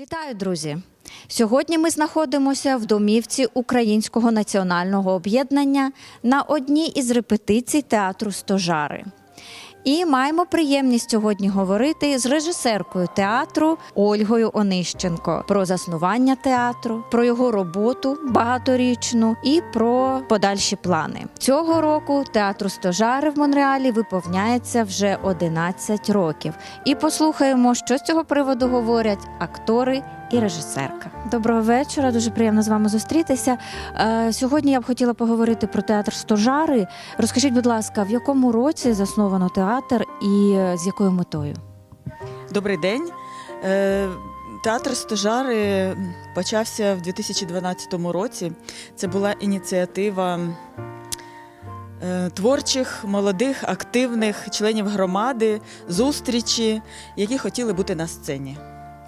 Вітаю, друзі! Сьогодні ми знаходимося в домівці Українського національного об'єднання на одній із репетицій театру Стожари. І маємо приємність сьогодні говорити з режисеркою театру Ольгою Онищенко про заснування театру, про його роботу багаторічну і про подальші плани. Цього року театру Стожари в Монреалі виповняється вже 11 років. І послухаємо, що з цього приводу говорять актори і режисерка. Доброго вечора, дуже приємно з вами зустрітися. Е, Сьогодні я б хотіла поговорити про театр Стожари. Розкажіть, будь ласка, в якому році засновано театр і е, з якою метою? Добрий день. Е, Театр Стожари почався в 2012 році. Це була ініціатива е, творчих, молодих, активних членів громади, зустрічі, які хотіли бути на сцені.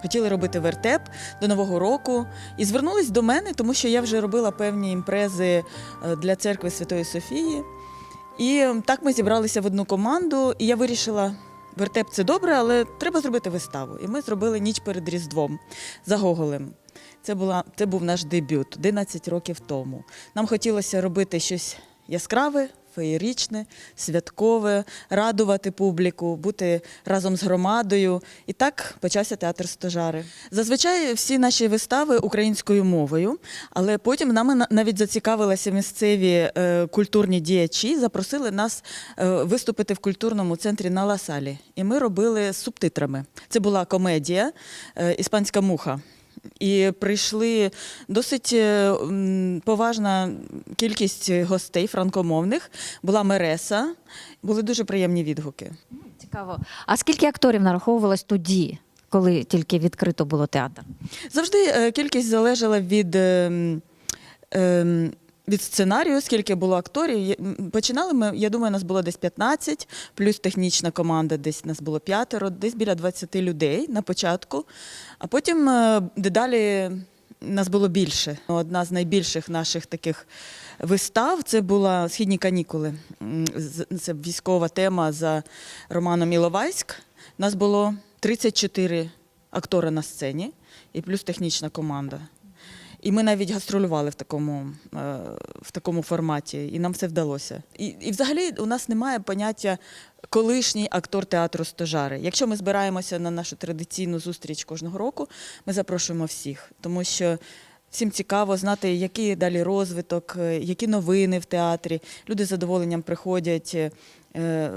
Хотіли робити вертеп до Нового року і звернулись до мене, тому що я вже робила певні імпрези е, для церкви Святої Софії. І так ми зібралися в одну команду, і я вирішила, вертеп це добре, але треба зробити виставу. І ми зробили ніч перед Різдвом за Гоголем. Це, була, це був наш дебют 11 років тому. Нам хотілося робити щось яскраве, феєричне, святкове, радувати публіку, бути разом з громадою. І так почався театр Стожари. Зазвичай всі наші вистави українською мовою, але потім нами навіть зацікавилися місцеві е, культурні діячі, запросили нас е, виступити в культурному центрі на Ласалі. І ми робили з субтитрами. Це була комедія е, Іспанська муха. І прийшли досить е, поважна кількість гостей франкомовних. Була Мереса, були дуже приємні відгуки. Цікаво. А скільки акторів нараховувалось тоді, коли тільки відкрито було театр? Завжди е, кількість залежала від, Е, ем, від сценарію, скільки було акторів. Починали ми, я думаю, нас було десь 15, плюс технічна команда, десь нас було п'ятеро, десь біля 20 людей на початку. А потім е, дедалі нас було більше. Одна з найбільших наших таких вистав це була Східні канікули. Це військова тема за Романом Іловайськ. Нас було 34 актори на сцені і плюс технічна команда. І ми навіть гастролювали в такому, е, в такому форматі, і нам це вдалося. І, і взагалі у нас немає поняття колишній актор театру стожари. Якщо ми збираємося на нашу традиційну зустріч кожного року, ми запрошуємо всіх, тому що всім цікаво знати, який далі розвиток, е, які новини в театрі. Люди з задоволенням приходять. е,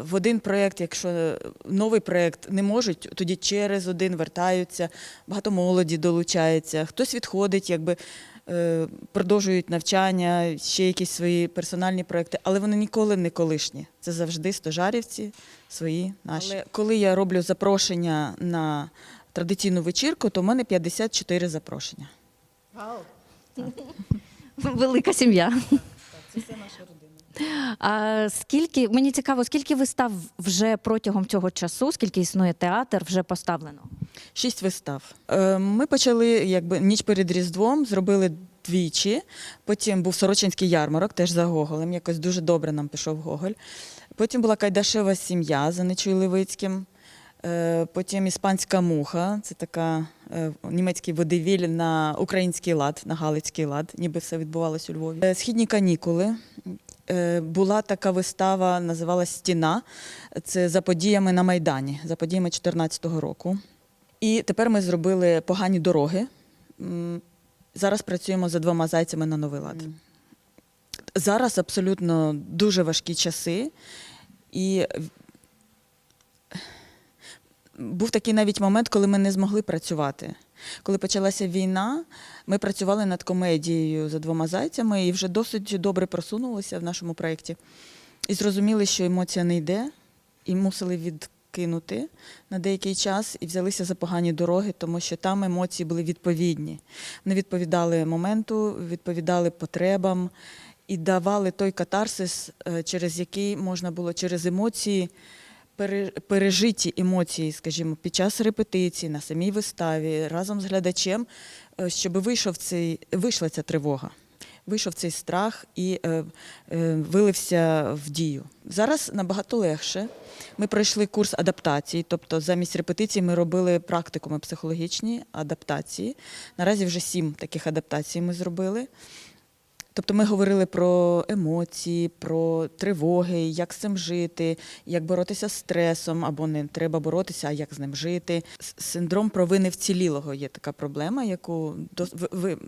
В один проєкт, якщо новий проєкт не можуть, тоді через один вертаються, багато молоді долучається, хтось відходить, якби е, продовжують навчання, ще якісь свої персональні проекти, але вони ніколи не колишні. Це завжди стожарівці, свої наші. Але коли я роблю запрошення на традиційну вечірку, то в мене 54 запрошення. Велика сім'я. Це все наша родина. А скільки мені цікаво, скільки вистав вже протягом цього часу, скільки існує театр, вже поставлено? Шість вистав. Е, Ми почали якби ніч перед Різдвом, зробили двічі. Потім був Сорочинський ярмарок, теж за Гоголем. Якось дуже добре нам пішов Гоголь. Потім була Кайдашева сім'я за Нечою Левицьким. Е, Потім іспанська муха, це така е, німецький водевіль на український лад, на галицький лад, ніби все відбувалося у Львові. Е, Східні канікули. Була така вистава, називалась Стіна. Це за подіями на Майдані, за подіями 2014 року. І тепер ми зробили погані дороги. Зараз працюємо за двома зайцями на новий лад. Зараз абсолютно дуже важкі часи. І був такий навіть момент, коли ми не змогли працювати. Коли почалася війна, ми працювали над комедією за двома зайцями і вже досить добре просунулися в нашому проєкті. І зрозуміли, що емоція не йде, і мусили відкинути на деякий час і взялися за погані дороги, тому що там емоції були відповідні. Вони відповідали моменту, відповідали потребам і давали той катарсис, е, через який можна було через емоції. Пере- Пережиті емоції, скажімо, під час репетиції, на самій виставі, разом з глядачем, е, щоб вийшов цей, вийшла ця тривога. вийшов цей страх і е, е, вилився в дію. Зараз набагато легше. Ми пройшли курс адаптації, тобто замість репетицій ми робили практикуми психологічні адаптації. Наразі вже сім таких адаптацій ми зробили. Тобто ми говорили про емоції, про тривоги, як з цим жити, як боротися з стресом, або не треба боротися, а як з ним жити. Синдром провини вцілілого є така проблема, яку ви-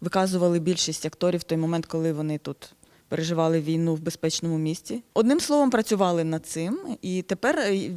виказували більшість акторів в той момент, коли вони тут. Переживали війну в безпечному місці. Одним словом, працювали над цим, і тепер е,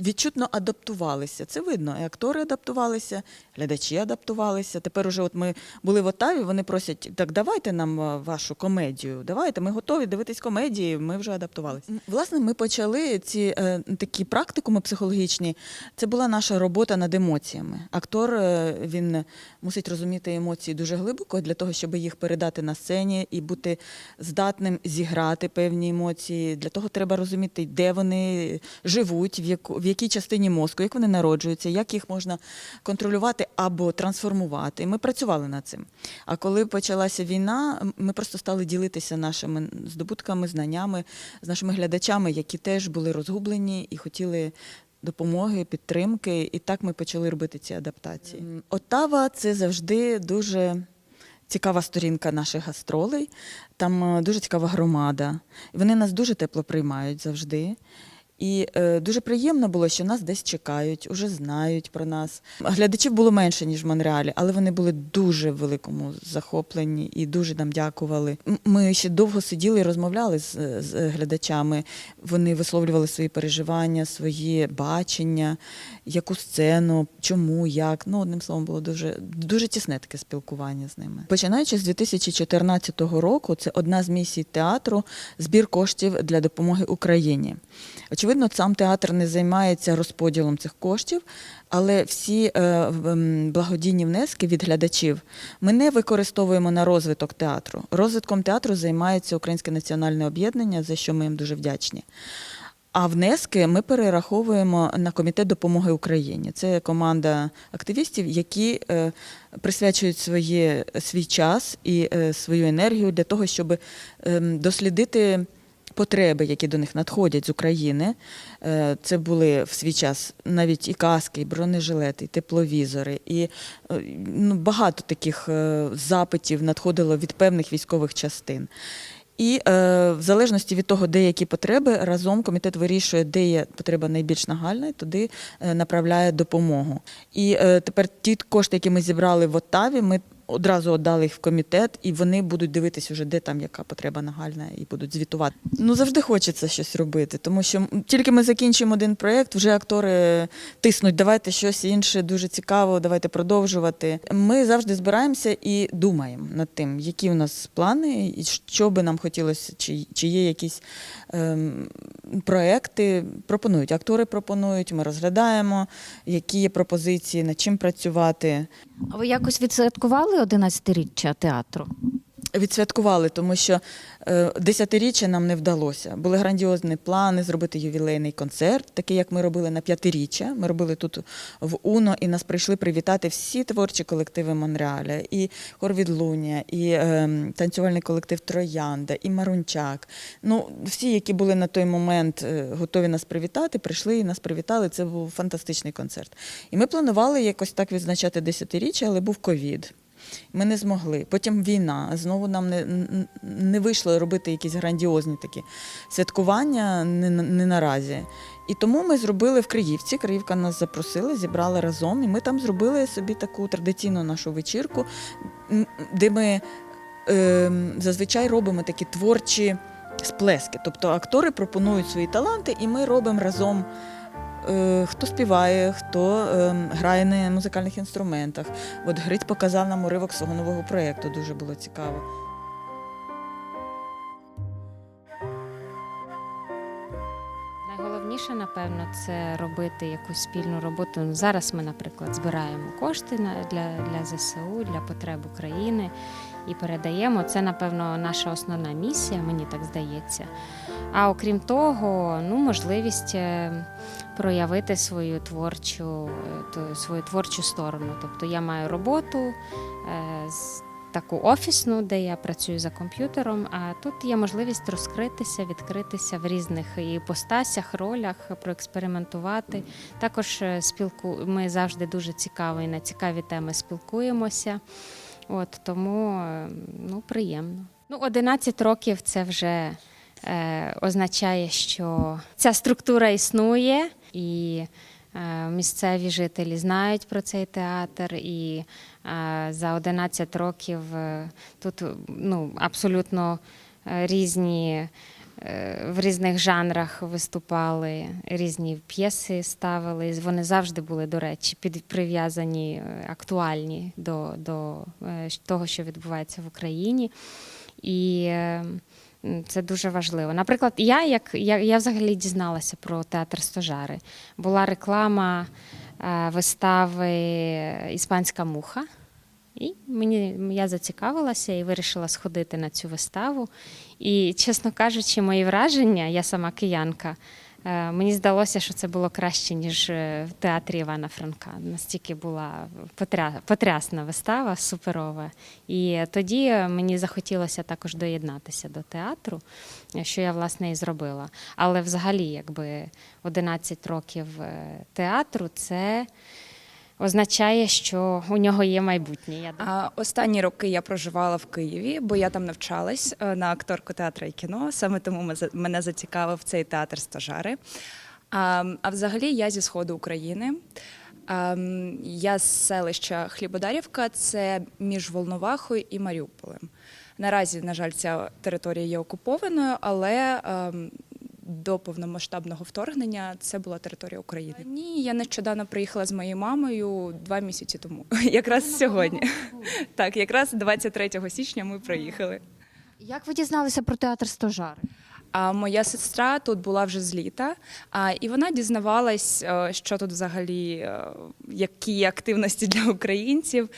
відчутно адаптувалися. Це видно. І актори адаптувалися, глядачі адаптувалися. Тепер уже от ми були в Отаві, вони просять, так давайте нам е, вашу комедію. Давайте, ми готові дивитись комедії, ми вже адаптувалися. Власне, ми почали ці е, такі практикуми психологічні. Це була наша робота над емоціями. Актор е, він мусить розуміти емоції дуже глибоко для того, щоб їх передати на сцені і бути здатним зіграти певні емоції. Для того треба розуміти, де вони живуть, в, яку, в якій частині мозку, як вони народжуються, як їх можна контролювати або трансформувати. Ми працювали над цим. А коли почалася війна, ми просто стали ділитися нашими здобутками, знаннями з нашими глядачами, які теж були розгублені і хотіли. Допомоги, підтримки, і так ми почали робити ці адаптації. Оттава це завжди дуже цікава сторінка наших гастролей. Там е, дуже цікава громада. Вони нас дуже тепло приймають завжди. І е, дуже приємно було, що нас десь чекають, уже знають про нас. Глядачів було менше, ніж в Монреалі, але вони були дуже в великому захоплені і дуже нам дякували. Ми ще довго сиділи і розмовляли з, з глядачами. Вони висловлювали свої переживання, свої бачення, яку сцену, чому, як. Ну, одним словом, було дуже, дуже тісне таке спілкування з ними. Починаючи з 2014 року, це одна з місій театру збір коштів для допомоги Україні. Очевидно, сам театр не займається розподілом цих коштів, але всі е, благодійні внески від глядачів ми не використовуємо на розвиток театру. Розвитком театру займається Українське національне об'єднання, за що ми їм дуже вдячні. А внески ми перераховуємо на комітет допомоги Україні. Це команда активістів, які е, присвячують своє, свій час і е, свою енергію для того, щоб ем, дослідити потреби, які до них надходять з України. Е, Це були в свій час навіть і каски, і бронежилети, і тепловізори, і е, ну, багато таких е, запитів надходило від певних військових частин. І е, в залежності від того, де які потреби, разом комітет вирішує, де є потреба найбільш нагальна, і туди направляє допомогу. І е, тепер ті кошти, які ми зібрали в Оттаві, ми одразу віддали їх в комітет, і вони будуть дивитися вже, де там яка потреба нагальна, і будуть звітувати. Ну завжди хочеться щось робити, тому що тільки ми закінчимо один проєкт, вже актори тиснуть, давайте щось інше, дуже цікаво, давайте продовжувати. Ми завжди збираємося і думаємо над тим, які у нас плани, і що би нам хотілося, чи, чи є якісь ем, проекти. Пропонують, актори пропонують, ми розглядаємо, які є пропозиції, над чим працювати. А ви якось відсвяткували 11-річчя театру? Відсвяткували, тому що е, десятиріччя нам не вдалося. Були грандіозні плани зробити ювілейний концерт, такий, як ми робили на п'ятиріччя. Ми робили тут в УНО, і нас прийшли привітати всі творчі колективи Монреаля, і хор Відлуння, і е, танцювальний колектив Троянда, і Марунчак. Ну, всі, які були на той момент е, готові нас привітати, прийшли і нас привітали. Це був фантастичний концерт. І ми планували якось так відзначати десятиріччя, але був ковід. Ми не змогли. Потім війна. Знову нам не, не вийшло робити якісь грандіозні такі святкування не, не наразі. І тому ми зробили в Криївці. Криївка нас запросила, зібрали разом, і ми там зробили собі таку традиційну нашу вечірку, де ми е, зазвичай робимо такі творчі сплески. Тобто актори пропонують свої таланти, і ми робимо разом. Е, Хто співає, хто е, грає на музикальних інструментах. От Гриць показав нам уривок свого нового проєкту, дуже було цікаво. Найголовніше, напевно, це робити якусь спільну роботу. Зараз ми, наприклад, збираємо кошти для, для ЗСУ, для потреб України і передаємо. Це, напевно, наша основна місія, мені так здається. А окрім того, ну, можливість е, проявити свою творчу, е, свою творчу сторону. Тобто я маю роботу. е, таку офісну, де я працюю за комп'ютером. А тут є можливість розкритися, відкритися в різних іпостасях, ролях, проекспериментувати. Також спілку ми завжди дуже цікаво і на цікаві теми спілкуємося. От тому е, ну, приємно. Ну, 11 років це вже е, означає, що ця структура існує, і е, місцеві жителі знають про цей театр. І е, за 11 років е, тут ну, абсолютно е, різні. Е, В різних жанрах виступали, різні п'єси ставили. Вони завжди були, до речі, під прив'язані, е, актуальні до, до е, того, що відбувається в Україні. І це дуже важливо. Наприклад, я як я, я взагалі дізналася про театр Стожари. Була реклама вистави Іспанська муха. І мені я зацікавилася і вирішила сходити на цю виставу. І, чесно кажучи, мої враження, я сама киянка. е, Мені здалося, що це було краще, ніж е, в театрі Івана Франка. Настільки була потрясна вистава, суперова. І тоді мені захотілося також доєднатися до театру, що я власне і зробила. Але взагалі, якби 11 років е, театру, це означає, що у нього є майбутнє. Я. А останні роки я проживала в Києві, бо я там навчалась е, на акторку театру і кіно. Саме тому мене зацікавив цей театр стажари. А, а взагалі я зі сходу України. Я з селища Хлібодарівка, це між Волновахою і Маріуполем. Наразі, на жаль, ця територія є окупованою, але ем, до повномасштабного вторгнення це була територія України. Ні, я нещодавно приїхала з моєю мамою два місяці тому, якраз сьогодні. Так, якраз 23 січня ми приїхали. Як ви дізналися про театр Стожари? А моя сестра тут була вже з літа, а, і вона дізнавалась, е, що тут взагалі е, які активності для українців.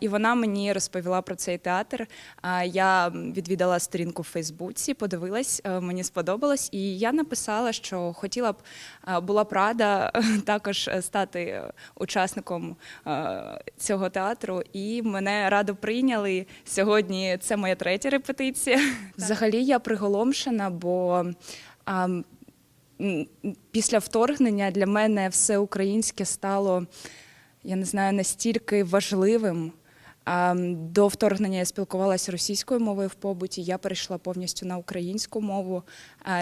І вона мені розповіла про цей театр. А, Я відвідала сторінку в Фейсбуці, подивилась, е, мені сподобалось, і я написала, що хотіла б була б рада також стати учасником цього театру. І мене радо прийняли. Сьогодні це моя третя репетиція. Взагалі я приголомшена, бо а, після вторгнення для мене все українське стало, я не знаю, настільки важливим. До вторгнення я спілкувалася російською мовою в побуті. Я перейшла повністю на українську мову.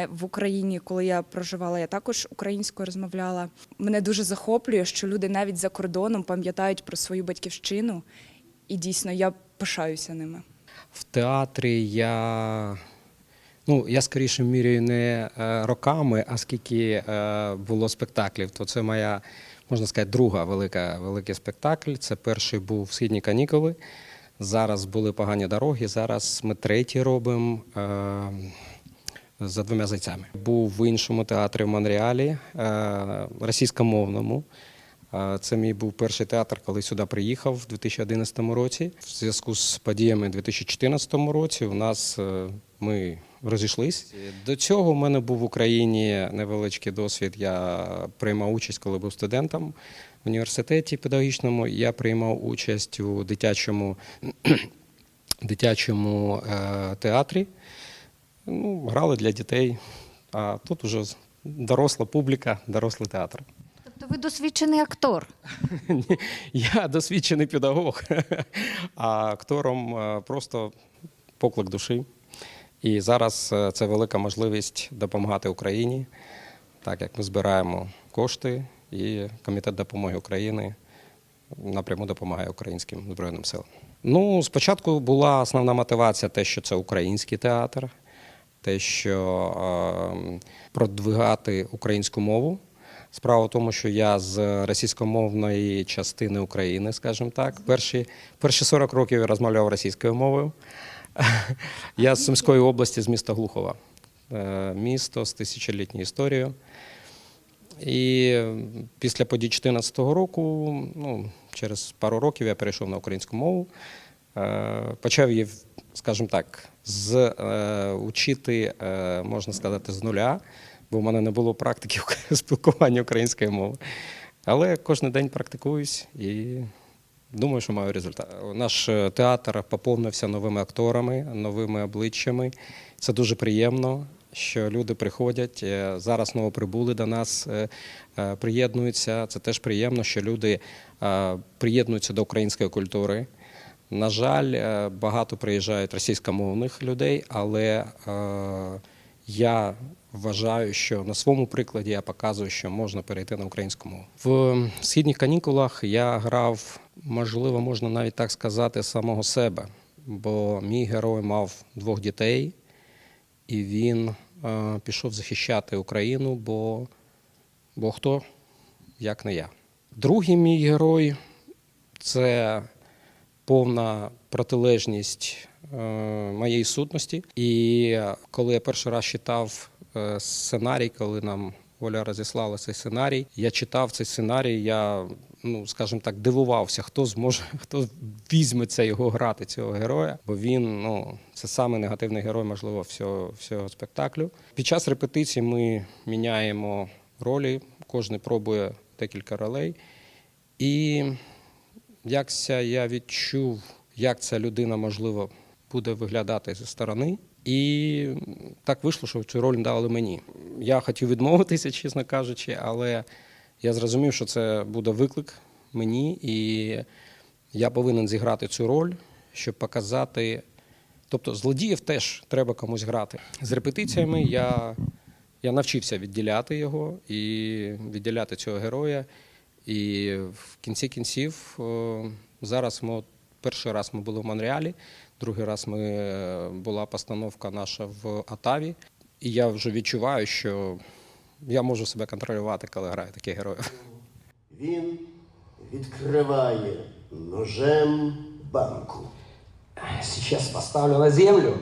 В Україні, коли я проживала, я також українською розмовляла. Мене дуже захоплює, що люди навіть за кордоном пам'ятають про свою батьківщину, і дійсно я пишаюся ними. В театрі я, ну, я скоріше міряю не е, роками, а скільки е, було спектаклів. То це моя, можна сказати, друга велика, великий спектакль. Це перший був Східні канікули. Зараз були погані дороги. Зараз ми третій робимо. Е, за двома зайцями. Був в іншому театрі в Монреалі, російськомовному. Це мій був перший театр, коли сюди приїхав в 2011 році. В зв'язку з подіями у 2014 році у нас ми розійшлись. До цього в мене був в Україні невеличкий досвід. Я приймав участь, коли був студентом в університеті педагогічному. Я приймав участь у дитячому, дитячому е, театрі. Ну, грали для дітей, а тут уже доросла публіка, дорослий театр. Тобто ви досвідчений актор. Я досвідчений педагог, а актором е, просто поклик душі. І зараз е, це велика можливість допомагати Україні, так як ми збираємо кошти, і Комітет допомоги України напряму допомагає українським Збройним силам. Ну, спочатку була основна мотивація те, що це український театр, те, що е, продвигати українську мову. Справа в тому, що я з російськомовної частини України, скажімо так, перші, перші 40 років я розмовляв російською мовою. Я з Сумської області, з міста Глухова. Е, Місто з тисячолітньою історією. І після подій 2014 року, ну, через пару років я перейшов на українську мову. Е, Почав її, скажімо так, з, е, учити, можна сказати, з нуля, бо в мене не було практики спілкування українською мовою. Але кожен день практикуюсь і Думаю, що маю результат. Наш е, театр поповнився новими акторами, новими обличчями. Це дуже приємно, що люди приходять. е, Зараз новоприбули до нас, е, приєднуються. Це теж приємно, що люди приєднуються до української культури. На жаль, багато приїжджають російськомовних людей, але я вважаю, що на своєму прикладі я показую, що можна перейти на українську мову. В східних канікулах я грав, можливо, можна навіть так сказати, самого себе, бо мій герой мав двох дітей, і він е, пішов захищати Україну, бо, бо хто, як не я. Другий мій герой це повна протилежність е, моєї сутності. І коли я перший раз читав е, сценарій, коли нам Оля розіслала цей сценарій, я читав цей сценарій, я, ну скажімо так, дивувався, хто зможе, хто візьметься його грати, цього героя, бо він ну, це самий негативний герой, можливо, всього, всього спектаклю. Під час репетиції ми міняємо ролі, кожен пробує декілька ролей. І якся я відчув, як ця людина, можливо, буде виглядати зі сторони. І так вийшло, що цю роль дали мені. Я хотів відмовитися, чесно кажучи, але я зрозумів, що це буде виклик мені, і я повинен зіграти цю роль, щоб показати. Тобто злодіїв теж треба комусь грати. З репетиціями я, я навчився відділяти його і відділяти цього героя. І в кінці кінців зараз ми перший раз ми були в Монреалі, другий раз ми е, була постановка наша в Атаві. І я вже відчуваю, що я можу себе контролювати, коли граю таких героїв. Він відкриває ножем банку. Сейчас поставлю на землю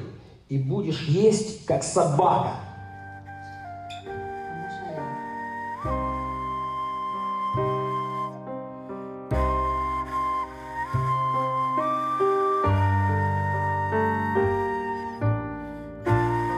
і будеш їсти, як собака.